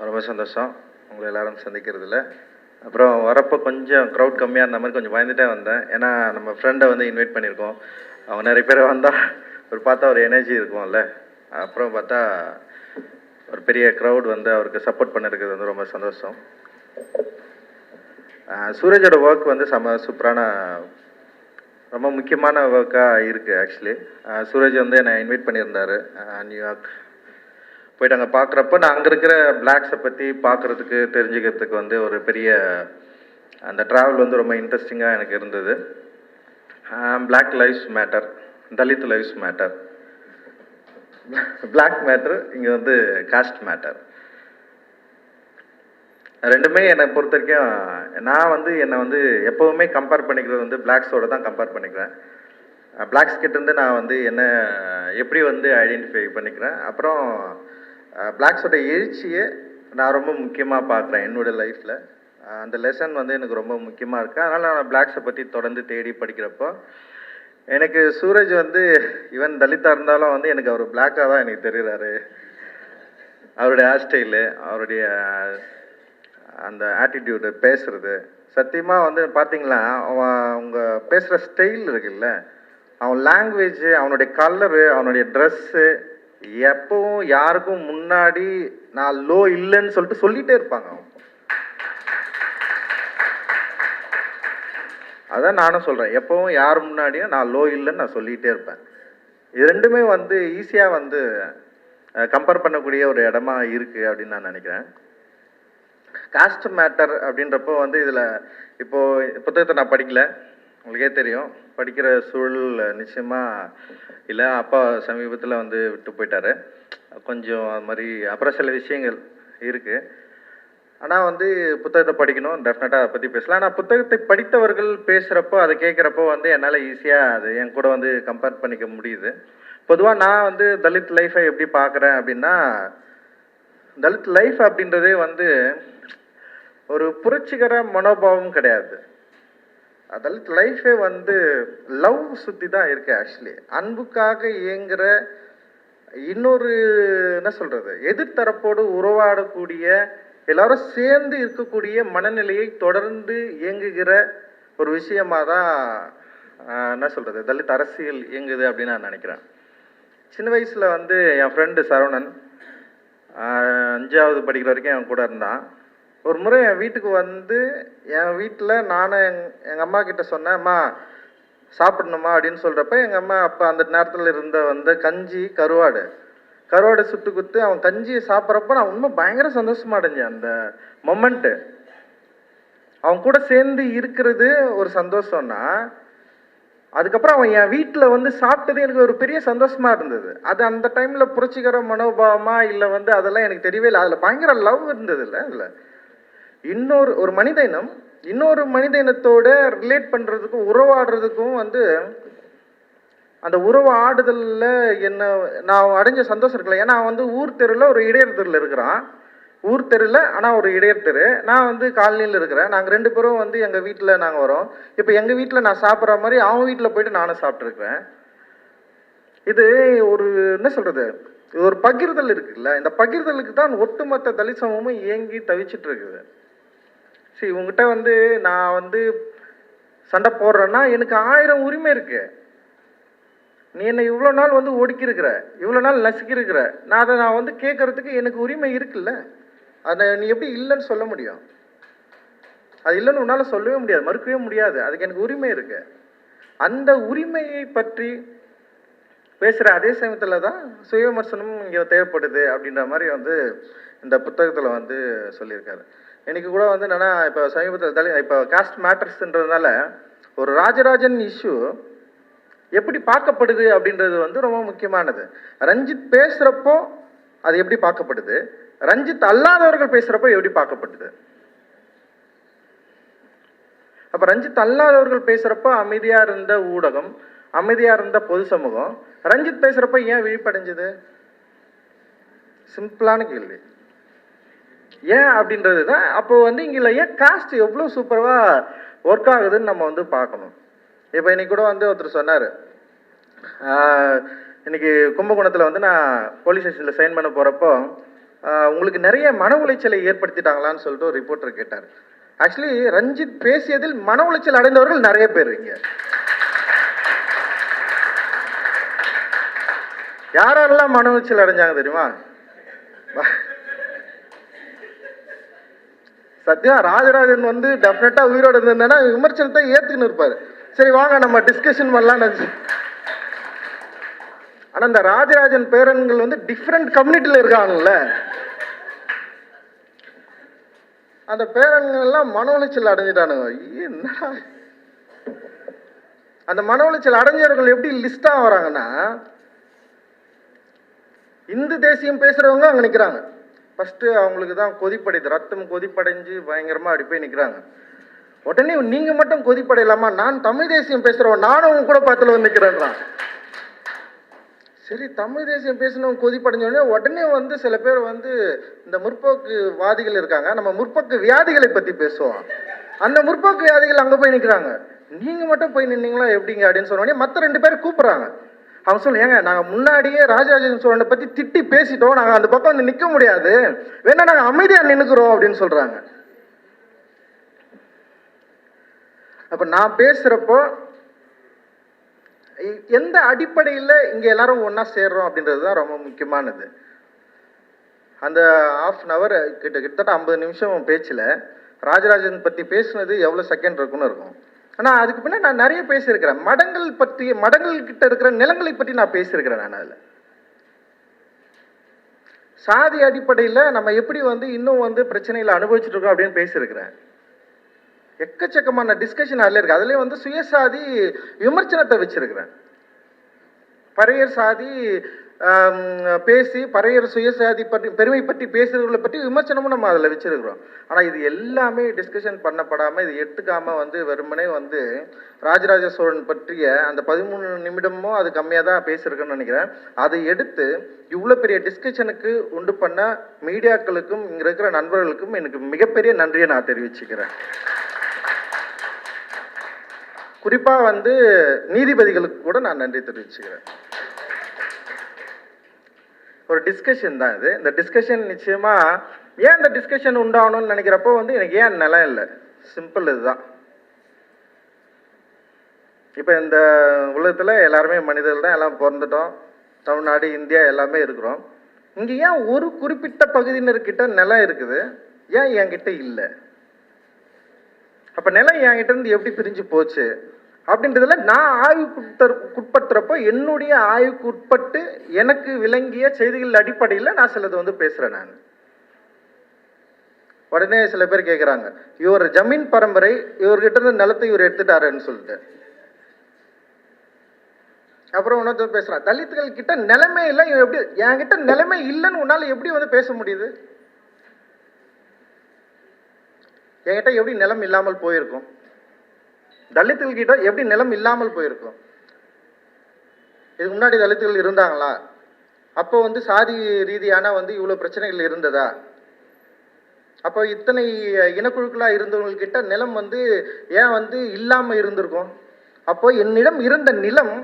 ரொம்ப சந்தோஷம். உங்களை எல்லாரும் சந்திக்கிறதுல. அப்புறம் வரப்போ கொஞ்சம் க்ரௌட் கம்மியாக இருந்த மாதிரி கொஞ்சம் பயந்துட்டே வந்தேன். ஏன்னா நம்ம ஃப்ரெண்டை வந்து இன்வைட் பண்ணியிருக்கோம். அவங்க நிறைய பேர் வந்தால் ஒரு பார்த்தா ஒரு எனர்ஜி இருக்கும்ல. அப்புறம் பார்த்தா ஒரு பெரிய க்ரௌட் வந்து அவருக்கு சப்போர்ட் பண்ணிருக்கிறது வந்து ரொம்ப சந்தோஷம். சூரஜோட ஒர்க் வந்து செம சூப்பரான ரொம்ப முக்கியமான ஒர்க்காக இருக்குது ஆக்சுவலி சூரஜ் வந்து என்னை இன்வைட் பண்ணியிருந்தாரு. நியூயார்க் போயிட்டு அங்கே பார்க்குறப்ப நான் அங்கே இருக்கிற பிளாக்ஸை பற்றி பார்க்குறதுக்கு தெரிஞ்சுக்கிறதுக்கு வந்து ஒரு பெரிய அந்த ட்ராவல் வந்து ரொம்ப இன்ட்ரெஸ்டிங்காக எனக்கு இருந்தது. Black lives matter Dalit lives matter black matter இங்கே வந்து காஸ்ட் மேட்டர் ரெண்டுமே என்னை பொறுத்த வரைக்கும் நான் வந்து என்னை வந்து எப்போவுமே கம்பேர் பண்ணிக்கிறது வந்து பிளாக்ஸோட தான் கம்பேர் பண்ணிக்கிறேன். பிளாக்ஸ் கிட்டேருந்து நான் வந்து என்ன எப்படி வந்து ஐடென்டிஃபை பண்ணிக்கிறேன். அப்புறம் பிளாக்ஸோட எழுச்சியை நான் ரொம்ப முக்கியமாக பார்க்குறேன் என்னோட லைஃப்பில் அந்த லெசன் வந்து எனக்கு ரொம்ப முக்கியமாக இருக்குது அதனால் நான் பிளாக்ஸை பற்றி தொடர்ந்து தேடி படிக்கிறப்போ எனக்கு சூரஜ் வந்து ஈவன் தலித்தாக இருந்தாலும் வந்து எனக்கு அவர் பிளாக்காக தான் எனக்கு தெரிகிறாரு அவருடைய ஹேர் ஸ்டைலு அவருடைய அந்த ஆட்டிடியூடு பேசுறது. சத்தியமாக வந்து பார்த்தீங்களா அவன் அவங்க பேசுகிற ஸ்டைல் இருக்குல்ல அவன் லாங்குவேஜ் அவனுடைய கலரு அவனுடைய ட்ரெஸ்ஸு எப்பவும் யாருக்கும் முன்னாடி நான் லோ இல்லைன்னு சொல்லிட்டு சொல்லிட்டே இருப்பாங்க அவன் அதான் நானும் சொல்கிறேன் எப்பவும் யார் முன்னாடியும் நான் லோ இல்லைன்னு நான் சொல்லிகிட்டே இருப்பேன். இது ரெண்டுமே வந்து ஈஸியாக வந்து கம்பேர் பண்ணக்கூடிய ஒரு இடமா இருக்குது அப்படின்னு நான் நினைக்கிறேன். காஸ்ட் மேட்டர் அப்படின்றப்போ வந்து இதில் இப்போது புத்தகத்தை நான் படிக்கல. உங்களுக்கே தெரியும் படிக்கிற சூழல் நிச்சயமாக இல்லை அப்பா சமீபத்தில் வந்து விட்டு போயிட்டாரு. கொஞ்சம் அது மாதிரி அப்புறம் சில விஷயங்கள் இருக்குது ஆனால் வந்து புத்தகத்தை படிக்கணும் டெஃபினட்டாக அதை பற்றி பேசலாம். ஆனால் புத்தகத்தை படித்தவர்கள் பேசுகிறப்போ அதை கேட்குறப்போ வந்து என்னால் ஈஸியாக அது என் கூட வந்து கம்பேர் பண்ணிக்க முடியுது. பொதுவாக நான் வந்து தலித் லைஃப்பை எப்படி பார்க்குறேன் அப்படின்னா தலித் லைஃப் அப்படின்றதே வந்து ஒரு புரட்சிகர மனோபாவம் கிடையாது. அதாவது லைஃபே வந்து லவ் சுற்றி தான் இருக்கு ஆக்சுவலி அன்புக்காக இயங்குற இன்னொரு என்ன சொல்றது எதிர்த்தரப்போடு உறவாடக்கூடிய எல்லாரும் சேர்ந்து இருக்கக்கூடிய மனநிலையை தொடர்ந்து இயங்குகிற ஒரு விஷயமா தான் என்ன சொல்றது தலித் அரசியல் இயங்குது அப்படின்னு நான் நினைக்கிறேன். சின்ன வயசுல வந்து என் ஃப்ரெண்டு சரவணன் அஞ்சாவது படிக்கிற வரைக்கும் என் கூட இருந்தான். ஒரு முறை என் வீட்டுக்கு வந்து என் வீட்டில் நானும் எங் எங்கள் அம்மா கிட்ட சொன்னேன் அம்மா சாப்பிடணுமா? அப்படின்னு சொல்கிறப்ப எங்கள் அம்மா அப்போ அந்த நேரத்தில் இருந்த வந்து கஞ்சி கருவாடு. கருவாடு சுட்டு குத்து அவன் கஞ்சியை சாப்பிட்றப்ப நான் உண்மை பயங்கர சந்தோஷமா அடைஞ்சேன். அந்த மொமெண்ட்டு அவன் கூட சேர்ந்து இருக்கிறது ஒரு சந்தோஷம்னா அதுக்கப்புறம் அவன் என் வீட்டில் வந்து சாப்பிட்டது எனக்கு ஒரு பெரிய சந்தோஷமா இருந்தது. அது அந்த டைமில் புரட்சிகர மனோபாவமா இல்லை வந்து அதெல்லாம் எனக்கு தெரியவே இல்லை. அதில் பயங்கர லவ் இருந்தது இல்லை அதில். இன்னொரு ஒரு மனித இனம் இன்னொரு மனித இனத்தோட ரிலேட் பண்ணுறதுக்கும் உறவாடுறதுக்கும் வந்து அந்த உறவு ஆடுதலில் என்ன நான் அடைஞ்ச சந்தோஷம் இருக்குல்ல. ஏன்னா வந்து ஊர் தெருவில் ஒரு இடையர் தெருவில் இருக்கிறான். ஊர் தெருவில் ஆனால் ஒரு இடையர் தெரு. நான் வந்து காலனியில் இருக்கிறேன். நாங்கள் ரெண்டு பேரும் வந்து எங்கள் வீட்டில் நாங்கள் வரோம். இப்போ எங்கள் வீட்டில் நான் சாப்பிட்ற மாதிரி அவன் வீட்டில் போயிட்டு நானும் சாப்பிட்ருக்கேன் இது ஒரு என்ன சொல்கிறது இது ஒரு பகிர்தல் இருக்குல்ல. இந்த பகிர்தலுக்கு தான் ஒட்டுமொத்த தலித் சமூகமும் இயங்கி தவிச்சிட்டு இருக்குது. சரி உங்ககிட்ட வந்து நான் வந்து சண்டை போடுறேன்னா எனக்கு ஆயிரம் உரிமை இருக்கு. நீ என்னை இவ்வளோ நாள் வந்து ஒடுக்கியிருக்கிற இவ்வளோ நாள் நசுக்கியிருக்கிற. நான் அதை நான் வந்து கேட்கறதுக்கு எனக்கு உரிமை இருக்குல்ல? அதை நீ எப்படி இல்லைன்னு சொல்ல முடியும்? அது இல்லைன்னு உன்னால் சொல்லவே முடியாது மறுக்கவே முடியாது. அதுக்கு எனக்கு உரிமை இருக்கு. அந்த உரிமையை பற்றி பேசுகிற அதே சமயத்தில் தான் சுயவிமர்சனமும் இங்கே தேவைப்படுது அப்படின்ற மாதிரி வந்து இந்த புத்தகத்தில் வந்து சொல்லியிருக்காரு. எனக்கு கூட வந்து என்னன்னா இப்போ சமீபத்தில் தலி இப்போ காஸ்ட் மேட்டர்ஸ்ன்றதுனால ஒரு ராஜராஜன் இஷ்யூ எப்படி பார்க்கப்படுது அப்படின்றது வந்து ரொம்ப முக்கியமானது. ரஞ்சித் பேசுகிறப்போ அது எப்படி பார்க்கப்படுது? ரஞ்சித் அல்லாதவர்கள் பேசுகிறப்போ எப்படி பார்க்கப்படுது? அப்போ ரஞ்சித் அல்லாதவர்கள் பேசுகிறப்போ அமைதியாக இருந்த ஊடகம் அமைதியாக இருந்த பொது சமூகம் ரஞ்சித் பேசுகிறப்ப ஏன் விழிப்படைஞ்சது? சிம்பிளான கேள்வி. ஏன் அப்படின்றது தான் அப்போ வந்து இங்கே ஏன் காஸ்ட் எவ்வளோ சூப்பராக ஒர்க் ஆகுதுன்னு நம்ம வந்து பார்க்கணும். இப்போ இன்னைக்கு கூட வந்து ஒருத்தர் சொன்னார். இன்னைக்கு கும்பகோணத்தில் வந்து நான் போலீஸ் ஸ்டேஷனில் சைன் பண்ண போகிறப்போ உங்களுக்கு நிறைய மன உளைச்சலை ஏற்படுத்திட்டாங்களான்னு சொல்லிட்டு ஒரு ரிப்போர்ட்டர் கேட்டார். ஆக்சுவலி ரஞ்சித் பேசியதில் மன உளைச்சல் அடைந்தவர்கள் நிறைய பேர் இங்கே. யாரெல்லாம் மன உளைச்சல் அடைஞ்சாங்க தெரியுமா? சத்யா ராஜராஜன் வந்து டெஃபினட்டாக உயிரோட இருந்திருந்தேன்னா விமர்சனத்தை ஏற்றுக்கின்னு இருப்பார். சரி வாங்க நம்ம டிஸ்கஷன் பண்ணலான்னு ஆனால் இந்த ராஜராஜன் பேரன்கள் வந்து டிஃப்ரெண்ட் கம்யூனிட்டியில் இருக்காங்கல்ல. அந்த பேரன்கள் எல்லாம் மன உளைச்சல் அடைஞ்சிட்டானுங்க. ஐயே, என்னடா? அந்த மன உளைச்சல் அடைஞ்சவர்கள் எப்படி லிஸ்டாக வராங்கன்னா இந்து தேசியம் பேசுறவங்க அங்கே நிற்கிறாங்க ஃபஸ்ட்டு அவங்களுக்கு தான் கொதிப்படையுது. ரத்தம் கொதிப்படைஞ்சு பயங்கரமா அப்படி போய் நிற்கிறாங்க உடனே நீங்க மட்டும் கொதிப்படையலாமா? நான் தமிழ் தேசியம் பேசுகிறவன் நானும் உங்க கூட பக்கத்துல வந்து நிக்கிறேன்றான். சரி தமிழ் தேசியம் பேசினவங்க கொதிப்படைஞ்ச உடனே உடனே வந்து சில பேர் வந்து இந்த முற்போக்கு வாதிகள் இருக்காங்க. நம்ம முற்போக்கு வியாதிகளை பத்தி பேசுவோம். அந்த முற்போக்கு வியாதிகள் அங்க போய் நிற்கிறாங்க நீங்க மட்டும் போய் நின்னீங்களா எப்படிங்க அப்படின்னு சொன்னோடனே மற்ற மத்த ரெண்டு பேர் கூப்பிடுறாங்க. அவன் சொல்ல ஏங்க நாங்கள் முன்னாடியே ராஜராஜன் சோழனை பற்றி திட்டி பேசிட்டோம் நாங்கள் அந்த பக்கம் வந்து நிற்க முடியாது. வேணா நாங்கள் அமைதியாக நின்றுக்கிறோம் அப்படின்னு சொல்கிறாங்க அப்போ நான் பேசுகிறப்போ எந்த அடிப்படையில் இங்கே எல்லாரும் ஒன்றா சேர்றோம் அப்படின்றது தான் ரொம்ப முக்கியமானது. அந்த ஆஃப் அன் ஹவர் கிட்ட கிட்டத்தட்ட ஐம்பது நிமிஷம் பேச்சில் ராஜராஜன் பற்றி பேசுனது எவ்வளோ செகண்ட் இருக்குன்னு இருக்கும். ஆனா அதுக்கு பின்ன நான் நிறைய பேசியிருக்கிறேன். மடங்கள் பற்றி மடங்கள் கிட்ட இருக்கிற நிலங்களை பற்றி நான் பேசியிருக்கிறேன் நான் அதில். சாதி அடிப்படையில் நம்ம எப்படி வந்து இன்னும் வந்து பிரச்சனையில் அனுபவிச்சுட்டு இருக்கோம் அப்படின்னு பேசியிருக்கிறேன். எக்கச்சக்கமான டிஸ்கஷன் அதில் இருக்கு அதுலேயே வந்து சுயசாதி விமர்சனத்தை வச்சிருக்கிறேன். பறையர் சாதி பேசி பறையர் சுயசாதி பற்றி பெருமை பற்றி பேசுறவர்களை பற்றி விமர்சனமும் நம்ம அதில் வச்சிருக்கிறோம். ஆனால் இது எல்லாமே டிஸ்கஷன் பண்ணப்படாமல் இது எடுத்துக்காமல் வந்து வெறுமனே வந்து ராஜராஜ சோழன் பற்றிய அந்த பதிமூணு நிமிடமோ அது கம்மியாக தான் பேசியிருக்கேன்னு நினைக்கிறேன். அதை எடுத்து இவ்வளோ பெரிய டிஸ்கஷனுக்கு உண்டு பண்ண மீடியாக்களுக்கும் இங்கே இருக்கிற நண்பர்களுக்கும் எனக்கு மிகப்பெரிய நன்றியை நான் தெரிவிச்சுக்கிறேன். குறிப்பாக வந்து நீதிபதிகளுக்கு கூட நான் நன்றி தெரிவிச்சுக்கிறேன். ஒரு டிஸ்கஷன் தான் இது. இந்த டிஸ்கஷன் நிச்சயமா ஏன் இந்த டிஸ்கஷன் உண்டாகணும்னு நினைக்கிறப்போ வந்து எனக்கு ஏன் நிலம் இல்லை? சிம்பிள் இதுதான். இப்போ இந்த உலகத்தில் எல்லாருமே மனிதர்கள் தான் எல்லாம் பிறந்துட்டோம். தமிழ்நாடு இந்தியா எல்லாமே இருக்கிறோம். இங்கே ஏன் ஒரு குறிப்பிட்ட பகுதியினர்கிட்ட நிலம் இருக்குது? ஏன் என்கிட்ட இல்லை? அப்போ நிலம் என்கிட்ட இருந்து எப்படி பிரிஞ்சு போச்சு? அப்படின்றதுல நான் ஆய்வுக்குட்ப என்னுடைய ஆய்வுக்கு உட்பட்டு எனக்கு விளங்கிய செய்திகள் அடிப்படையில் நான் சிலது வந்து பேசுகிறேன் நான். உடனே சில பேர் கேட்குறாங்க இவர் ஜமீன் பரம்பரை இவர்கிட்ட இருந்து நிலத்தை இவர் எடுத்துட்டாருன்னு சொல்லிட்டு. அப்புறம் இன்னொருத்தர் பேசுகிறான் தலித்துகள் கிட்ட நிலைமை இல்லை இவன் எப்படி என்கிட்ட நிலைமை இல்லைன்னு உன்னால் எப்படி வந்து பேச முடியுது? என்கிட்ட எப்படி நிலம் இல்லாமல் போயிருக்கும்? தலித்துகள்கிட்ட எப்படி நிலம் இல்லாமல் போயிருக்கும்? இதுக்கு முன்னாடி தலித்துகள் இருந்தாங்களா? அப்போ வந்து சாதி ரீதியான வந்து இவ்வளோ பிரச்சனைகள் இருந்ததா? அப்போ இத்தனை இனக்குழுக்களாக இருந்தவங்கக்கிட்ட நிலம் வந்து ஏன் வந்து இல்லாமல் இருந்திருக்கும்? அப்போ என்னிடம் இருந்த நிலம்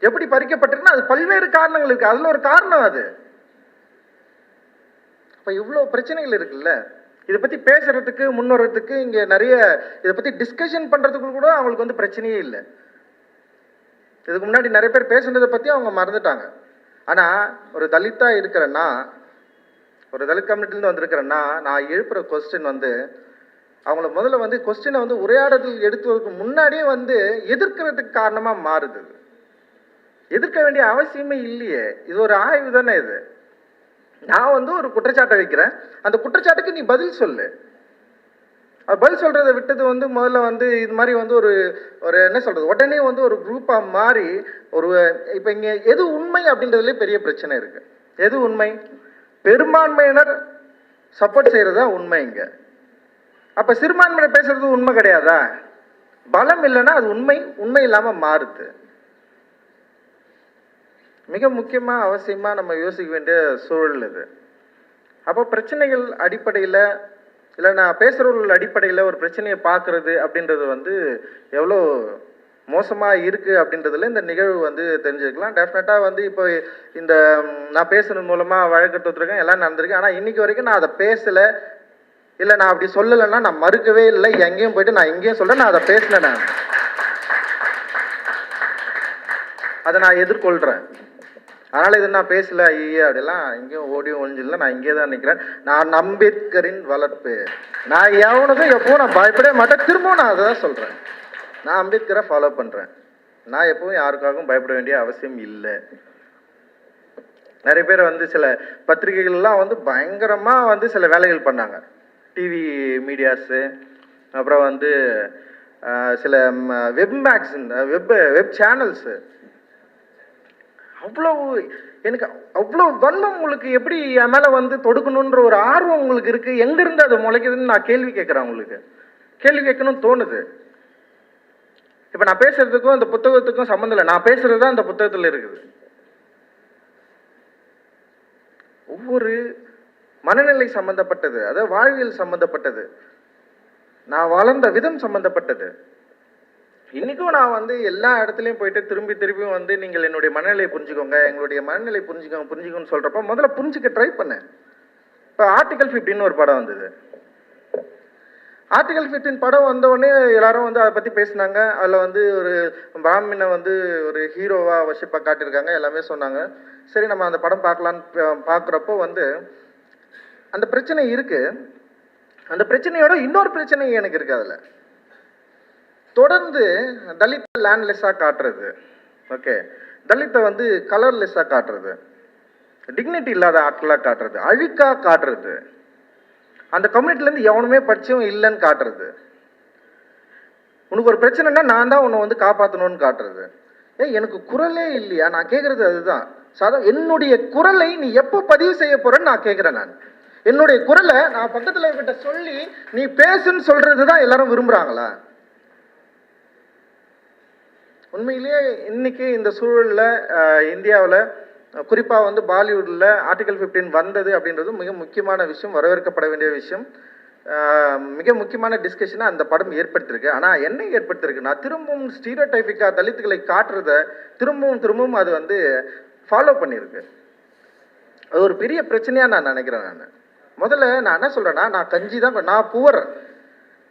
எப்படி பறிக்கப்பட்டிருக்குன்னா அது பல்வேறு காரணங்கள் இருக்கு. அதில் ஒரு காரணம் அது. அப்போ இவ்வளோ பிரச்சனைகள் இருக்குல்ல? இதை பற்றி பேசுறதுக்கு முன்வரத்துக்கு இங்கே நிறைய இதை பற்றி டிஸ்கஷன் பண்ணுறதுக்கு கூட அவங்களுக்கு வந்து பிரச்சனையே இல்லை. இதுக்கு முன்னாடி நிறைய பேர் பேசுனதை பற்றி அவங்க மறந்துட்டாங்க. ஆனால் ஒரு தலித்தாக இருக்கிறேன்னா ஒரு தலித் கம்யூனிட்டிலேருந்து வந்திருக்கிறேன்னா நான் எழுப்புகிற கொஸ்டின் வந்து அவங்கள முதல்ல வந்து கொஸ்டினை வந்து உரையாடல் எடுத்துவதற்கு முன்னாடியே வந்து எதிர்க்கிறதுக்கு காரணமாக மாறுது. எதிர்க்க வேண்டிய அவசியமே இல்லையே. இது ஒரு ஆய்வு தானே இது. நான் வந்து ஒரு குற்றச்சாட்டை வைக்கிறேன். அந்த குற்றச்சாட்டுக்கு நீ பதில் சொல்லு. பதில் சொல்றதை விட்டது வந்து முதல்ல வந்து இது மாதிரி வந்து ஒரு ஒரு என்ன சொல்றது? உடனே வந்து ஒரு குரூப்பாக மாறி ஒரு இப்போ இங்கே எது உண்மை அப்படின்றதுல பெரிய பிரச்சனை இருக்கு. எது உண்மை? பெரும்பான்மையினர் சப்போர்ட் செய்யறதா உண்மை இங்கே. அப்போ சிறுபான்மையினர் பேசுறது உண்மை கிடையாதா? பலம் இல்லைன்னா அது உண்மை உண்மை இல்லாமல் மாறுது. மிக முக்கியமாக அவசியமாக நம்ம யோசிக்க வேண்டிய சூழல் இது. அப்போ பிரச்சனைகள் அடிப்படையில் இல்லை நான் பேசுகிறவர்கள் அடிப்படையில் ஒரு பிரச்சனையை பார்க்குறது அப்படின்றது வந்து எவ்வளோ மோசமாக இருக்குது அப்படின்றதுல இந்த நிகழ்வு வந்து தெரிஞ்சுக்கலாம் டெஃபினட்டாக வந்து இப்போ இந்த நான் பேசுனது மூலமாக வழக்கட்டுருக்கேன் எல்லாம் நடந்திருக்கு. ஆனால் இன்றைக்கி வரைக்கும் நான் அதை பேசலை. இல்லை நான் அப்படி சொல்லலைன்னா நான் மறுக்கவே இல்லை. எங்கேயும் போயிட்டு நான் எங்கேயும் சொல்ல நான் அதை பேசலை நான். அதை நான் எதிர்கொள்கிறேன் அதனால் இது நான் பேசல ஐயா அப்படிலாம் எங்கேயும் ஓடி ஒழிஞ்சில்ல நான் இங்கே தான் நிற்கிறேன் நான் அம்பேத்கரின் வளர்ப்பு. நான் எவனுக்கும் எப்போ நான் பயப்படவே மாட்டேன். திரும்பவும் நான் அதை தான் சொல்கிறேன் நான் அம்பேத்கரை ஃபாலோ பண்ணுறேன் நான் எப்பவும் யாருக்காகவும் பயப்பட வேண்டிய அவசியம் இல்லை. நிறைய பேர் வந்து சில பத்திரிகைகள்லாம் வந்து பயங்கரமாக வந்து சில வேலைகள் பண்ணாங்க. டிவி மீடியாஸு அப்புறம் வந்து சில web magazine web web channels அவ்வளோ எனக்கு அவ்வளோ வன்மம் உங்களுக்கு எப்படி என் மேலே வந்து தொடுக்கணுன்ற ஒரு ஆர்வம் உங்களுக்கு இருக்குது எங்கேருந்து அது முளைக்குதுன்னு நான் கேள்வி கேட்குறேன் உங்களுக்கு. கேள்வி கேட்கணும்னு தோணுது. இப்போ நான் பேசுறதுக்கும் அந்த புத்தகத்துக்கும் சம்மந்தம் இல்லை. நான் பேசுகிறது தான் அந்த புத்தகத்தில் இருக்குது. ஒவ்வொரு மனநிலை சம்பந்தப்பட்டது அதாவது வாழ்வியல் சம்பந்தப்பட்டது நான் வளர்ந்த விதம் சம்பந்தப்பட்டது. இன்னைக்கும் நான் வந்து எல்லா இடத்துலையும் போயிட்டு திரும்பி திரும்பியும் வந்து நீங்கள் என்னுடைய மனநிலையை புரிஞ்சுக்கோங்க எங்களுடைய மனநிலை புரிஞ்சுக்கோங்க புரிஞ்சுக்கோன்னு சொல்றப்ப முதல்ல புரிஞ்சுக்க ட்ரை பண்ணேன். இப்போ ஆர்டிகல் ஃபிஃப்டின்னு ஒரு படம் வந்தது. ஆர்டிகல் ஃபிஃப்டின் படம் வந்த எல்லாரும் வந்து அதை பற்றி பேசினாங்க. அதில் வந்து ஒரு பிராமினை வந்து ஒரு ஹீரோவாக வர்ஷிப்பாக காட்டியிருக்காங்க எல்லாமே சொன்னாங்க. சரி நம்ம அந்த படம் பார்க்கலான்னு பார்க்குறப்போ வந்து அந்த பிரச்சனை இருக்குது அந்த பிரச்சனையோட இன்னொரு பிரச்சனை எனக்கு இருக்குது அதில். தொடர்ந்து தலித் லேண்ட்லெஸ்ஸாக காட்டுறது. ஓகே தலித்தை வந்து கலர்லெஸ்ஸாக காட்டுறது. டிக்னிட்டி இல்லாத ஆட்களாக காட்டுறது. அழுக்காக காட்டுறது. அந்த கம்யூனிட்டிலேருந்து எவனுமே படித்தவன் இல்லைன்னு காட்டுறது. உனக்கு ஒரு பிரச்சனைனா நான் தான் உன்னை வந்து காப்பாற்றணும்னு காட்டுறது. ஏய் எனக்கு குரலே இல்லையா? நான் கேட்குறது அதுதான். சாதா என்னுடைய குரலை நீ எப்போ பதிவு செய்ய போறேன்னு நான் கேட்குறேன் நான். என்னுடைய குரலை நான் பக்கத்தில் கிட்ட சொல்லி நீ பேசுன்னு சொல்றது தான் எல்லாரும் விரும்புகிறாங்களா உண்மையிலேயே இன்னைக்கு இந்த சூழலில் இந்தியாவில் குறிப்பாக வந்து பாலிவுட்டில் ஆர்டிகல் 15 வந்தது அப்படின்றது மிக முக்கியமான விஷயம் வரவேற்கப்பட வேண்டிய விஷயம். மிக முக்கியமான டிஸ்கஷனை அந்த படம் ஏற்படுத்தியிருக்கு ஆனால் என்ன ஏற்படுத்தியிருக்குன்னா திரும்பவும் ஸ்டீரியோடைபிக்காக தலித்துகளை காட்டுறத திரும்பவும் திரும்பவும் அது வந்து ஃபாலோ பண்ணியிருக்கு. அது ஒரு பெரிய பிரச்சனையாக நான் நினைக்கிறேன் நான். முதல்ல நான் என்ன சொல்கிறேன்னா நான் கஞ்சி தான் நான் புவர்.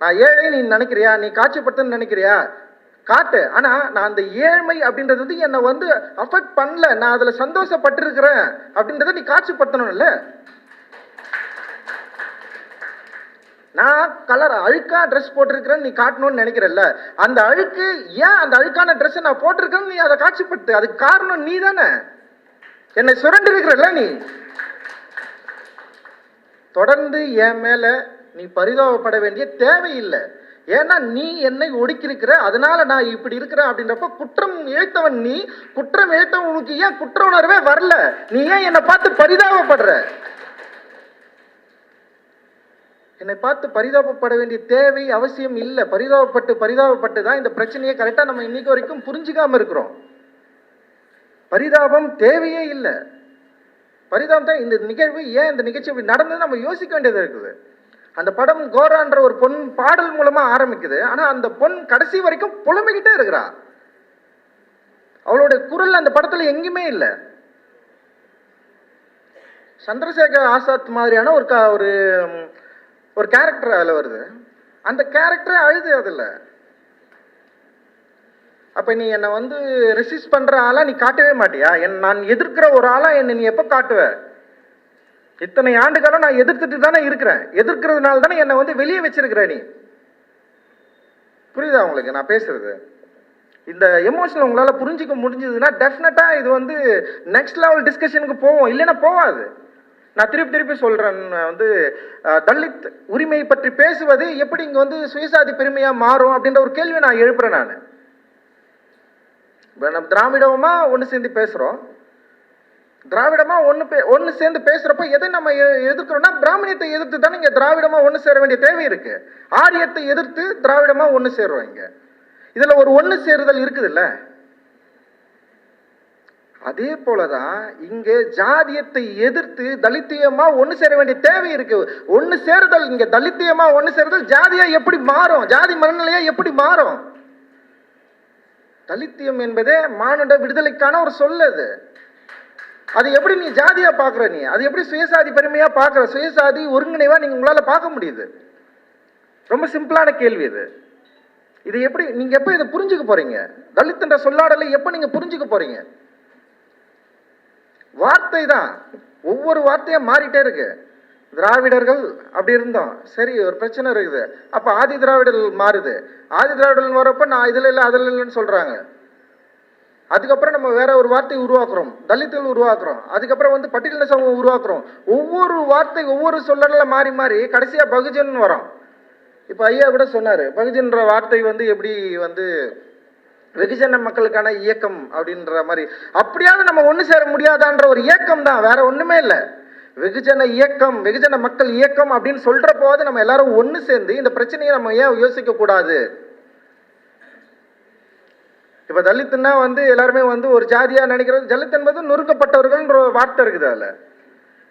நான் ஏழை நீ நினைக்கிறியா? நீ காட்சிப்படுத்துன்னு நினைக்கிறியா? காட்டு. ஆனா நான் அந்த ஏழ்மை அப்படின்றது வந்து என்னை வந்து அஃபெக்ட் பண்ணல. நான் அதுல சந்தோஷப்பட்டிருக்கிறேன் அப்படின்றத நீ காட்சிப்படுத்தணும்ல. நான் கலர் அழுக்கா ட்ரெஸ் போட்டிருக்கிறேன்னு நீ காட்டணும்னு நினைக்கிறல்ல. அந்த அழுக்கு ஏன் அந்த அழுக்கான ட்ரெஸ்ஸை நான் போட்டிருக்கேன்னு நீ அதை காட்சிப்படுத்து. அதுக்கு காரணம் நீ தானே என்னை சுரண்டு இருக்கிறல்ல நீ. தொடர்ந்து என் மேல நீ பரிதாபப்பட வேண்டிய தேவையில்லை. ஏன்னா நீ என்னை ஒடுக்கியிருக்கிற அதனால நான் இப்படி இருக்கிறேன் அப்படின்றப்ப குற்றம் இழைத்தவன் நீ குற்றம் இழைத்தவன் உனக்கு ஏன் குற்ற உணர்வே வரல? நீ ஏன் என்னை பார்த்து பரிதாபப்படுற? என்னை பார்த்து பரிதாபப்பட வேண்டிய தேவை அவசியம் இல்லை. பரிதாபப்பட்டு பரிதாபப்பட்டு தான் இந்த பிரச்சனையை கரெக்டாக நம்ம இன்னைக்கு வரைக்கும் புரிஞ்சுக்காம இருக்கிறோம். பரிதாபம் தேவையே இல்லை. பரிதாபம் தான் இந்த நிகழ்வு ஏன் இந்த நிகழ்ச்சி இப்படி நடந்தது நம்ம யோசிக்க வேண்டியது இருக்குது. அந்த படம் கோரான்ற ஒரு பொன் பாடல் மூலமா ஆரம்பிக்குது. ஆனா அந்த பொன் கடைசி வரைக்கும் புலம்பிக்கிட்டே இருக்கிறா. அவளுடைய குரல் அந்த படத்துல எங்கேயுமே இல்லை. சந்திரசேகர் ஆசாத் மாதிரியான ஒரு கா- ஒரு ஒரு கேரக்டர் அதில் வருது. அந்த கேரக்டரே அழுது அதில். அப்ப நீ என்னை வந்து ரெசிஸ்ட் பண்ற ஆளா நீ காட்டவே மாட்டியா? என் நான் எதிர்க்கிற ஒரு ஆளா என்னை நீ எப்போ காட்டுவ? இத்தனை ஆண்டு காலம் நான் எதிர்த்துட்டு தானே இருக்கிறேன். எதிர்க்கிறதுனால தானே என்னை வந்து வெளியே வச்சிருக்கிற நீ. புரியுதா உங்களுக்கு? நான் பேசுறது. இந்த எமோஷனல் உங்களால் புரிஞ்சிக்க முடிஞ்சதுன்னா டெஃபினட்டாக இது வந்து நெக்ஸ்ட் லெவல் டிஸ்கஷனுக்கு போவோம். இல்லைன்னா போகாது நான் திருப்பி திருப்பி சொல்கிறேன் நான் வந்து தலித் உரிமை பற்றி பேசுவது எப்படி இங்கே வந்து சுயசாதி பெருமையாக மாறும் அப்படின்ற ஒரு கேள்வியை நான் எழுப்புறேன் நான். இப்போ நம்ம திராவிடமாக ஒன்று சேர்ந்து பேசுகிறோம் திராவிடமா ஒன்று பே ஒன்று சேர்ந்து பேசுகிறப்போ எதை நம்ம எதிர்க்கிறோம்னா பிராமணியத்தை எதிர்த்து தானே இங்கே திராவிடமா ஒன்று சேர வேண்டிய தேவை இருக்கு. ஆரியத்தை எதிர்த்து திராவிடமா ஒன்று சேர்றோம் இங்கே. இதில் ஒரு ஒன்று சேருதல் இருக்குதுல்ல? அதே போலதான் இங்கே ஜாதியத்தை எதிர்த்து தலித்தியமா ஒன்று சேர வேண்டிய தேவை இருக்கு. ஒன்று சேருதல் இங்க தலித்தியமா ஒன்று சேருதல் ஜாதியா எப்படி மாறும்? ஜாதி மனநிலையா எப்படி மாறும்? தலித்தியம் என்பதே மானுட விடுதலைக்கான ஒரு சொல் அது. அது எப்படி நீ ஜாதியா பார்க்குற நீ? அது எப்படி சுயசாதி பெருமையா பார்க்குற? சுயசாதி ஒருங்கிணைவா நீங்க உங்களால பார்க்க முடியுது. ரொம்ப சிம்பிளான கேள்வி இது. இது எப்படி நீங்க எப்ப இதை புரிஞ்சுக்க போறீங்க? தலித்துன்ற சொல்லாடலை எப்ப நீங்க புரிஞ்சுக்க போறீங்க? வார்த்தை தான். ஒவ்வொரு வார்த்தையும் மாறிட்டே இருக்கு. திராவிடர்கள் அப்படி இருந்தோம். சரி ஒரு பிரச்சனை இருக்குது. அப்ப ஆதி திராவிடர்கள் மாறுது. ஆதி திராவிடர்கள் வரப்ப நான் இதுல இல்லை அதுல இல்லைன்னு சொல்றாங்க. அதுக்கப்புறம் நம்ம வேற ஒரு வார்த்தையை உருவாக்குறோம். தலித்துகள் உருவாக்குறோம். அதுக்கப்புறம் வந்து பட்டியலின சமூகம் உருவாக்குறோம். ஒவ்வொரு வார்த்தை ஒவ்வொரு சொல்லல மாறி மாறி கடைசியாக பகுஜன் வரோம். இப்போ ஐயா கூட சொன்னார் பகுஜன்ற வார்த்தை வந்து எப்படி வந்து வெகுஜன மக்களுக்கான இயக்கம் அப்படின்ற மாதிரி. அப்படியாவது நம்ம ஒன்று சேர முடியாதான்ற ஒரு இயக்கம் தான் வேற ஒன்றுமே இல்லை. வெகுஜன இயக்கம் வெகுஜன மக்கள் இயக்கம் அப்படின்னு சொல்கிறப்போது போது நம்ம எல்லாரும் ஒன்று சேர்ந்து இந்த பிரச்சனையை நம்ம ஏன் யோசிக்கக்கூடாது இப்போ தலித்துன்னா வந்து எல்லாருமே வந்து ஒரு ஜாதியாக நினைக்கிறது தலித் என்பது நொறுக்கப்பட்டவர்கள்ன்ற ஒரு வார்த்தை இருக்குது அதில்.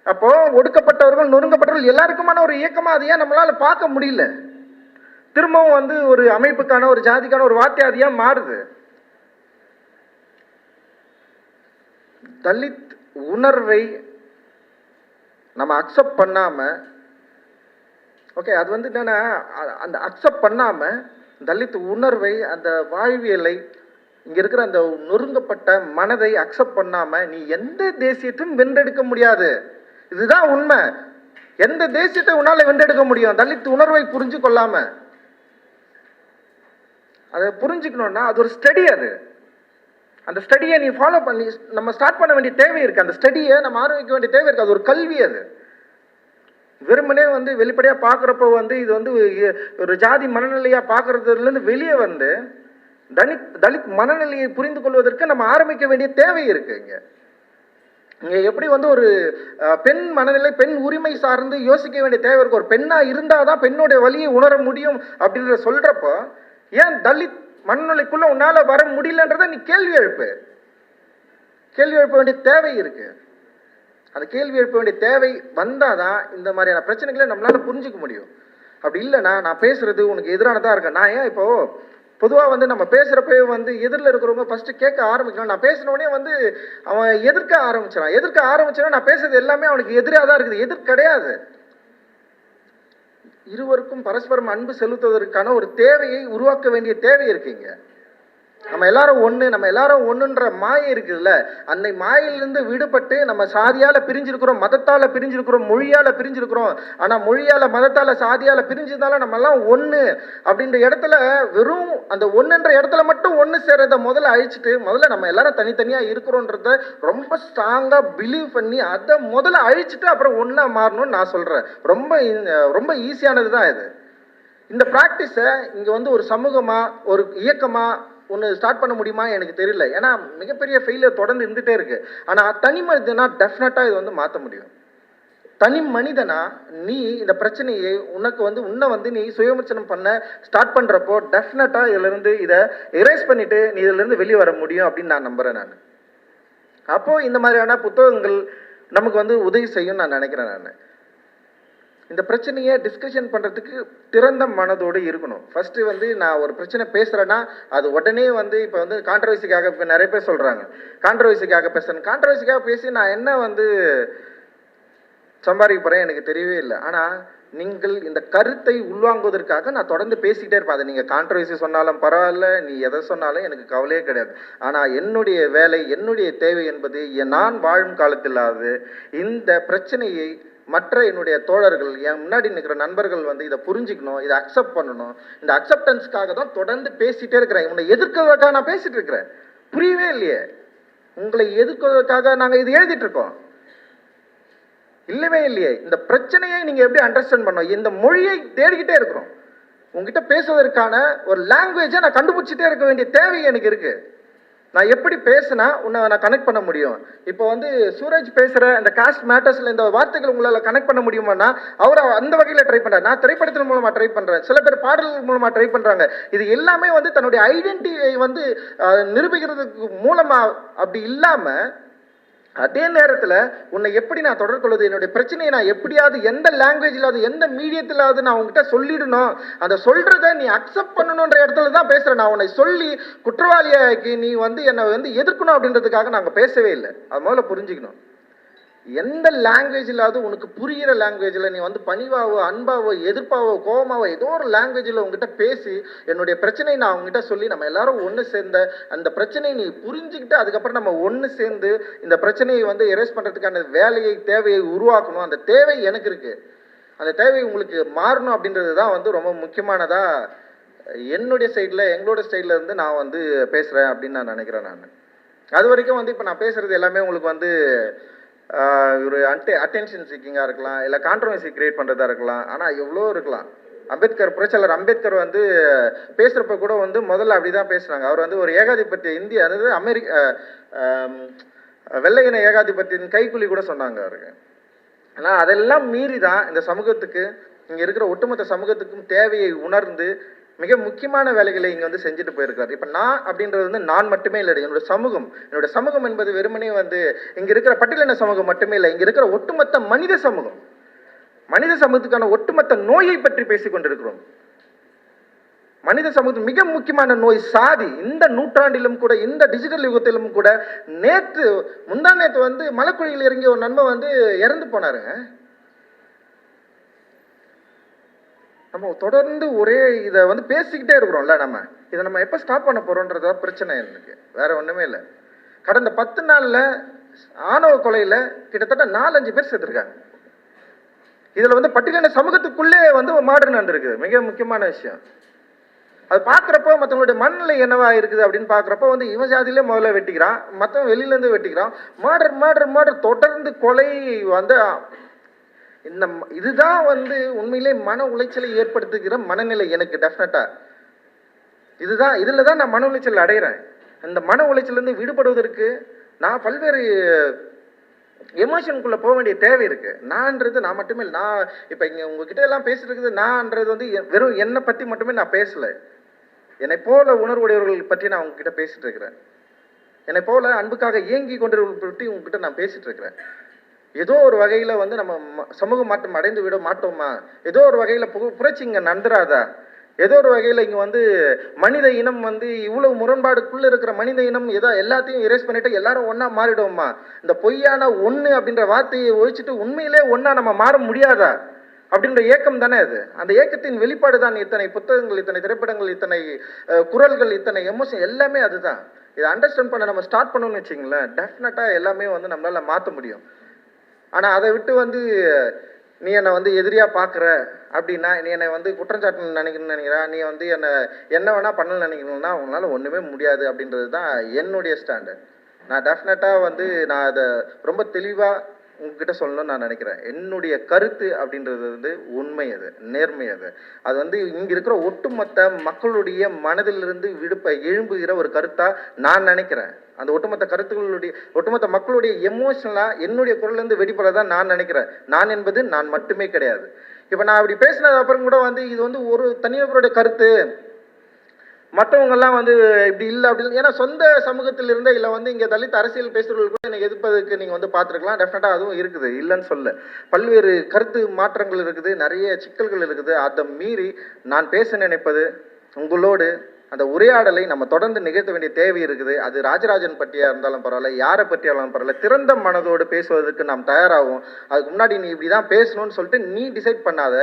அப்போது ஒடுக்கப்பட்டவர்கள் நொறுங்கப்பட்டவர்கள் எல்லாருக்குமான ஒரு இயக்கமாக அது ஏன் பார்க்க முடியல. திரும்பவும் வந்து ஒரு அமைப்புக்கான ஒரு ஜாதிக்கான ஒரு வார்த்தை அதையாக மாறுது. தலித் உணர்வை நம்ம அக்செப்ட் பண்ணாமல் ஓகே அது வந்து என்னென்னா அந்த அக்செப்ட் பண்ணாமல் தலித் உணர்வை அந்த வாழ்வியலை இங்க இருக்கிற அந்த நொறுங்கப்பட்ட மனதை அக்செப்ட் பண்ணாம நீ எந்த தேசியத்தையும் வென்றெடுக்க முடியாது. இதுதான் உண்மை. எந்த தேசியத்தை உன்னால வென்றெடுக்க முடியும்? தலித் உணர்வை புரிஞ்சு கொள்ளாம. அதை புரிஞ்சுக்கணும்னா அது ஒரு ஸ்டடி அது. அந்த ஸ்டடியை நீ ஃபாலோ பண்ணி நம்ம ஸ்டார்ட் பண்ண வேண்டிய தேவை இருக்கு. அந்த ஸ்டடியை நம்ம ஆரம்பிக்க வேண்டிய தேவை இருக்கு. அது ஒரு கல்வி அது. வெறுமனே வந்து வெளிப்படையாக பார்க்குறப்போ வந்து இது வந்து ஒரு ஜாதி மனநிலையாக பார்க்கறதுலேருந்து வெளியே வந்து தலித் தலித் மனநிலையை புரிந்து கொள்வதற்கு நம்ம ஆரம்பிக்க வேண்டிய தேவை இருக்கு இங்க. இங்க எப்படி வந்து ஒரு பெண் மனநிலை பெண் உரிமை சார்ந்து யோசிக்க வேண்டிய தேவை இருக்கு. ஒரு பெண்ணா இருந்தாதான் பெண்ணுடைய வழியை உணர முடியும் அப்படின்ற சொல்றப்போ ஏன் தலித் மனநிலைக்குள்ள உன்னால வர முடியலன்றத நீ கேள்வி எழுப்பு. கேள்வி எழுப்ப வேண்டிய தேவை இருக்கு. அந்த கேள்வி எழுப்ப வேண்டிய தேவை வந்தாதான் இந்த மாதிரியான பிரச்சனைகளை நம்மளால புரிஞ்சுக்க முடியும். அப்படி இல்லைன்னா நான் பேசுறது உனக்கு எதிரானதா இருக்கேன் நான் ஏன் இப்போ பொதுவாக வந்து நம்ம பேசுறப்பவே வந்து எதிரில் இருக்கிறவங்க ஃபஸ்ட்டு கேட்க ஆரம்பிக்கணும். நான் பேசின வந்து அவன் எதிர்க்க ஆரம்பிச்சிடான் எதிர்க்க ஆரம்பிச்சோன்னா நான் பேசுறது எல்லாமே அவனுக்கு எதிராக தான் இருக்குது. எதிர் கிடையாது. இருவருக்கும் பரஸ்பரம் அன்பு செலுத்துவதற்கான ஒரு தேவையை உருவாக்க வேண்டிய தேவை இருக்குங்க நம்ம எல்லாரும் ஒன்று நம்ம எல்லாரும் ஒன்றுன்ற மாய இருக்குதுல்ல அந்த மாயிலிருந்து விடுபட்டு நம்ம சாதியால் பிரிஞ்சிருக்கிறோம் மதத்தால் பிரிஞ்சிருக்கிறோம் மொழியால் பிரிஞ்சிருக்கிறோம். ஆனால் மொழியால் மதத்தால் சாதியால் பிரிஞ்சதால நம்ம எல்லாம் அப்படின்ற இடத்துல வெறும் அந்த ஒன்றுன்ற இடத்துல மட்டும் ஒன்று சேர்றத முதல்ல அழிச்சிட்டு முதல்ல நம்ம எல்லாரும் தனித்தனியாக இருக்கிறோன்றத ரொம்ப ஸ்ட்ராங்காக பிலீவ் பண்ணி அதை முதல்ல அழிச்சிட்டு அப்புறம் ஒன்றா மாறணும்னு நான் சொல்கிறேன் ரொம்ப ரொம்ப ஈஸியானது தான் இது. இந்த ப்ராக்டிஸை இங்கே வந்து ஒரு சமூகமாக ஒரு இயக்கமாக ஒன்று ஸ்டார்ட் பண்ண முடியுமா எனக்கு தெரியல. ஏன்னா மிகப்பெரிய ஃபெயிலியர் தொடர்ந்து இருந்துகிட்டே இருக்கு. ஆனால் தனி மனிதனா டெஃபினட்டாக இது வந்து மாற்ற முடியும். தனி மனிதனா நீ இந்த பிரச்சனையை உனக்கு வந்து உன்னை வந்து நீ சுயமச்சனம் பண்ண ஸ்டார்ட் பண்ணுறப்போ டெஃபினட்டாக இதிலிருந்து இதை எரேஸ் பண்ணிட்டு நீ இதிலிருந்து வெளியே வர முடியும் அப்படின்னு நான் நம்புகிறேன் நான். அப்போது இந்த மாதிரியான புத்தகங்கள் நமக்கு வந்து உதவி செய்யும் நான் நினைக்கிறேன் நான். இந்த பிரச்சனையை டிஸ்கஷன் பண்ணுறதுக்கு திறந்த மனதோடு இருக்கணும். ஃபஸ்ட்டு வந்து நான் ஒரு பிரச்சனை பேசுகிறேன்னா அது உடனே வந்து இப்போ வந்து கான்ட்ரவர்சிக்காக இப்போ நிறைய பேர் சொல்கிறாங்க கான்ட்ரவர்சிக்காக பேசுகிறேன் கான்ட்ரவர்சிக்காக பேசி நான் என்ன வந்து சம்பாதிக்க போகிறேன் எனக்கு தெரியவே இல்லை. ஆனால் நீங்கள் இந்த கருத்தை உள்வாங்குவதற்காக நான் தொடர்ந்து பேசிக்கிட்டே இருப்பேன். அதை நீங்கள் கான்ட்ரவர்சி சொன்னாலும் பரவாயில்ல நீ எதை சொன்னாலும் எனக்கு கவலையே கிடையாது. ஆனால் என்னுடைய வேலை என்னுடைய தேவை என்பது என் நான் வாழும் காலத்திலாவது இந்த பிரச்சனையை மற்ற என்னுடைய தோழர்கள் என் முன்னாடி நிற்கிற நண்பர்கள் வந்து இதை புரிஞ்சுக்கணும் இதை அக்செப்ட் பண்ணணும். இந்த அக்செப்டன்ஸ்க்காக தான் தொடர்ந்து பேசிட்டே இருக்கிறேன். உன்னை எதிர்க்கிறதுக்காக நான் பேசிட்டு இருக்கிறேன். புரியவே இல்லையே. உங்களை எதிர்க்கிறதுக்காக நாங்கள் இது எழுதிட்டு இருக்கோம். இல்லவே இல்லையே. இந்த பிரச்சனையை நீங்கள் எப்படி அண்டர்ஸ்டாண்ட் பண்ணணும்? இந்த மொழியை தேடிக்கிட்டே இருக்கிறோம். உங்ககிட்ட பேசுவதற்கான ஒரு லாங்குவேஜை நான் கண்டுபிடிச்சிட்டே இருக்க வேண்டிய தேவை எனக்கு இருக்குது நான் எப்படி பேசினா உன்னை நான் கனெக்ட் பண்ண முடியும். இப்போ வந்து சூரஜ் பேசுகிற இந்த காஸ்ட் மேட்டர்ஸில் இந்த வார்த்தைகள் உங்களால் கனெக்ட் பண்ண முடியுமானா அவர் அந்த வகையில் ட்ரை பண்ணுறாரு நான் திரைப்படத்தின் மூலமாக ட்ரை பண்ணுறேன் சில பேர் பாடல்கள் மூலமாக ட்ரை பண்ணுறாங்க இது எல்லாமே வந்து தன்னுடைய ஐடென்டிட்டியை வந்து நிரூபிக்கிறதுக்கு மூலமாக அப்படி இல்லாமல் அதே நேரத்தில் உன்னை எப்படி நான் தொடர்பு கொள்வது? என்னுடைய பிரச்சனையை நான் எப்படியாவது எந்த லாங்குவேஜ்லாவது எந்த மீடியத்திலாவது நான் உங்ககிட்ட சொல்லிடணும். அந்த சொல்கிறத நீ அக்செப்ட் பண்ணணுன்ற இடத்துல தான் பேசுகிறேன் நான் உன்னை சொல்லி குற்றவாளியாக்கி நீ வந்து என்னை வந்து எதிர்க்கணும் அப்படின்றதுக்காக நாங்கள் பேசவே இல்லை. அது முதல்ல புரிஞ்சுக்கணும். எந்த லாங்குவேஜிலாவது உனக்கு புரிகிற லாங்குவேஜில் நீ வந்து பணிவாவோ அன்பாவோ எதிர்ப்பாவோ கோபமாவோ ஏதோ ஒரு லாங்குவேஜில் உங்ககிட்ட பேசி என்னுடைய பிரச்சனை நான் அவங்ககிட்ட சொல்லி நம்ம எல்லாரும் ஒன்று சேர்ந்த அந்த பிரச்சனையை நீ புரிஞ்சுக்கிட்டு அதுக்கப்புறம் நம்ம ஒன்று சேர்ந்து இந்த பிரச்சனையை வந்து எரேஸ் பண்ணுறதுக்கான வேலையை தேவையை உருவாக்கணும். அந்த தேவை எனக்கு இருக்கு. அந்த தேவை உங்களுக்கு மாறணும் அப்படின்றது தான் வந்து ரொம்ப முக்கியமானதாக என்னுடைய சைடில் எங்களோட சைடில் இருந்து நான் வந்து பேசுகிறேன் அப்படின்னு நான் நினைக்கிறேன் நான். அது வரைக்கும் வந்து இப்போ நான் பேசுறது எல்லாமே உங்களுக்கு வந்து ஒரு அட்டே அட்டென்ஷன் சீக்கிங்காக இருக்கலாம் இல்லை கான்ட்ரவர்சி கிரியேட் பண்ணுறதா இருக்கலாம் ஆனால் எவ்வளோ இருக்கலாம். அம்பேத்கர் புரட்சியாளர் அம்பேத்கர் வந்து பேசுகிறப்ப கூட வந்து முதல்ல அப்படி தான் பேசுனாங்க அவர் வந்து ஒரு ஏகாதிபத்திய இந்திய அதாவது அமெரிக்க வெள்ளையின ஏகாதிபத்தியின் கைக்குலி கூட சொன்னாங்க அவருக்கு. ஆனால் அதெல்லாம் மீறி தான் இந்த சமூகத்துக்கு இங்கே இருக்கிற ஒட்டுமொத்த சமூகத்துக்கும் தேவையை உணர்ந்து மிக முக்கியமான வேலைகளை இங்கே வந்து செஞ்சுட்டு போயிருக்காரு. இப்போ நான் அப்படின்றது வந்து நான் மட்டுமே இல்லை என்னோட சமூகம். என்னோட சமூகம் என்பது வெறுமனே வந்து இங்கே இருக்கிற பட்டியலின சமூகம் மட்டுமே இல்லை இங்கே இருக்கிற ஒட்டுமொத்த மனித சமூகம். மனித சமூகத்துக்கான ஒட்டுமொத்த நோயை பற்றி பேசிக் கொண்டிருக்கிறோம். மனித சமூகத்தில் மிக முக்கியமான நோய் சாதி. இந்த நூற்றாண்டிலும் கூட இந்த டிஜிட்டல் யுகத்திலும் கூட நேற்று முந்தா நேற்று வந்து மலைக்குழியில் இறங்கிய ஒரு நண்பன் வந்து இறந்து போனாருங்க. நம்ம தொடர்ந்து ஒரே இதை வந்து பேசிக்கிட்டே இருக்கிறோம்ல நம்ம. இதை நம்ம எப்போ ஸ்டாப் பண்ண போறோன்றதா பிரச்சனை எனக்கு வேற ஒன்றுமே இல்லை. கடந்த பத்து நாளில் ஆணவ கொலையில கிட்டத்தட்ட நாலஞ்சு பேர் செத்துருக்காங்க. இதில் வந்து பட்டியலின சமூகத்துக்குள்ளே வந்து மாடர்ன் வந்திருக்கு மிக முக்கியமான விஷயம். அது பார்க்குறப்போ மற்றவங்களுடைய மண்ணில் என்னவா இருக்குது அப்படின்னு பார்க்குறப்போ வந்து இவன் ஜாதியிலே முதல்ல வெட்டிக்கிறான் மற்றவன் வெளியிலேருந்து வெட்டிக்கிறான். மாடர் மாடர் மாடர் தொடர்ந்து கொலை வந்து இந்த ம- இதுதான் வந்து உண்மையிலே மன உளைச்சலை ஏற்படுத்துகிற மனநிலை எனக்கு டெஃபினட்டா இதுதான் இதில் தான் நான் மன உளைச்சல் அடைகிறேன் இந்த மன உளைச்சலேருந்து விடுபடுவதற்கு நான் பல்வேறு எமோஷனுக்குள்ளே போக வேண்டிய தேவை இருக்கு. நான்ன்றது நான் மட்டுமே நான் இப்போ இங்கே உங்ககிட்ட எல்லாம் பேசிட்டு இருக்குது நான்ன்றது வந்து வெறும் என்னை பற்றி மட்டுமே நான் பேசலை. என்னை போல உணர்வுடையவர்கள் பற்றி நான் உங்ககிட்ட பேசிட்டு இருக்கிறேன். என்னை போல அன்புக்காக இயங்கி கொண்டிருப்பவர்கள் பற்றி உங்ககிட்ட நான் பேசிட்டு இருக்கிறேன். ஏதோ ஒரு வகையில வந்து நம்ம சமூக மாற்றம் அடைந்து விட மாட்டோமா? ஏதோ ஒரு வகையில பு- புரட்சி இங்க நந்துராதா ஏதோ ஒரு வகையில இங்க வந்து மனித இனம் வந்து இவ்வளவு முரண்பாடுக்குள்ள இருக்கிற மனித இனம் ஏதோ எல்லாத்தையும் இரேஸ் பண்ணிட்டு எல்லாரும் ஒன்றா மாறிடுவோமா? இந்த பொய்யான ஒன்று அப்படின்ற வார்த்தையை ஒழிச்சிட்டு உண்மையிலே ஒன்றா நம்ம மாற முடியாதா? அப்படின்ற ஏக்கம் தானே அது. அந்த ஏக்கத்தின் வெளிப்பாடு தான் இத்தனை புத்தகங்கள் இத்தனை திரைப்படங்கள் இத்தனை குரல்கள் இத்தனை எமோஷன் எல்லாமே அதுதான். இதை அண்டர்ஸ்டாண்ட் பண்ண நம்ம ஸ்டார்ட் பண்ணோம்னு வச்சிங்களேன் டெஃபினட்டாக எல்லாமே வந்து நம்மளால மாற்ற முடியும். ஆனால் அதை விட்டு வந்து நீ என்னை வந்து எதிரியாக பார்க்குற அப்படின்னா நீ என்னை வந்து குற்றஞ்சாட்டு நினைக்கணும்னு நினைக்கிறா? நீ வந்து என்னை என்ன வேணால் பண்ணணும்னு நினைக்கணும்னா அவங்களால ஒன்றுமே முடியாது அப்படின்றது தான் என்னுடைய ஸ்டாண்டு நான் டெஃபினட்டாக வந்து நான் அதை ரொம்ப தெளிவாக உங்ககிட்ட சொல்லணும்னு நான் நினைக்கிறேன். என்னுடைய கருத்து அப்படின்றது வந்து உண்மை அது நேர்மை அது. அது வந்து இங்க இருக்கிற ஒட்டுமொத்த மக்களுடைய மனதிலிருந்து விடுப்ப எழும்புகிற ஒரு கருத்தா நான் நினைக்கிறேன். அந்த ஒட்டுமொத்த கருத்துக்களுடைய ஒட்டுமொத்த மக்களுடைய எமோஷனலா என்னுடைய குரல்ல இருந்து நான் நினைக்கிறேன். நான் என்பது நான் மட்டுமே கிடையாது. இப்ப நான் அப்படி பேசினது அப்புறம் கூட வந்து இது வந்து ஒரு தனிநபருடைய கருத்து. மற்றவங்கெல்லாம் வந்து இப்படி இல்லை அப்படின்னு ஏன்னா சொந்த சமூகத்தில் இருந்தே இல்லை வந்து இங்கே தலித் அரசியல் பேசுகிறவர்கள் கூட என்னை எதிர்ப்பதற்கு நீங்கள் வந்து பார்த்துருக்கலாம். டெஃபினட்டாக அதுவும் இருக்குது இல்லைன்னு சொல்ல பல்வேறு கருத்து மாற்றங்கள் இருக்குது நிறைய சிக்கல்கள் இருக்குது. அதை மீறி நான் பேச நினைப்பது உங்களோடு அந்த உரையாடலை நம்ம தொடர்ந்து நிகழ்த்த வேண்டிய தேவை இருக்குது. அது ராஜராஜன் பற்றியா இருந்தாலும் பரவாயில்ல யாரை பற்றியா இருந்தாலும் பரவாயில்ல. திறந்த மனதோடு பேசுவதற்கு நாம் தயாராகும் அதுக்கு முன்னாடி நீ இப்படி தான் பேசணும்னு சொல்லிட்டு நீ டிசைட் பண்ணாத.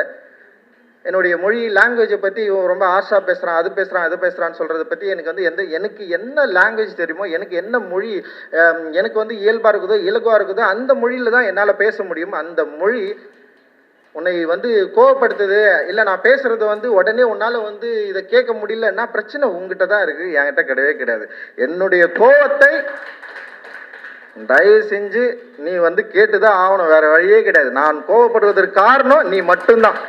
என்னுடைய மொழி லாங்குவேஜை பற்றி இவன் ரொம்ப ஆர்ஷா பேசுகிறான் அது பேசுகிறான் அது பேசுகிறான்னு சொல்கிறத பற்றி எனக்கு வந்து எந்த எனக்கு என்ன லாங்குவேஜ் தெரியுமோ எனக்கு என்ன மொழி எனக்கு வந்து இயல்பாக இருக்குதோ இலகுவாக இருக்குதோ அந்த மொழியில் தான் என்னால் பேச முடியும். அந்த மொழி உன்னை வந்து கோவப்படுத்துது. இல்லை நான் பேசுறது வந்து உடனே உன்னால் வந்து இதை கேட்க முடியலன்னா பிரச்சனை உங்ககிட்ட தான் இருக்குது என்கிட்ட கிடையவே கிடையாது. என்னுடைய கோவத்தை தயவு செஞ்சு நீ வந்து கேட்டுதான் ஆகணும். வேற வழியே கிடையாது. நான் கோவப்படுவதற்கு காரணம் நீ மட்டும்தான்.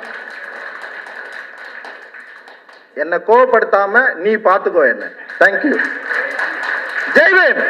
என்னை கோவப்படுத்தாம நீ பார்த்துக்கோ என்ன. தேங்க்யூ ஜெய்வேன்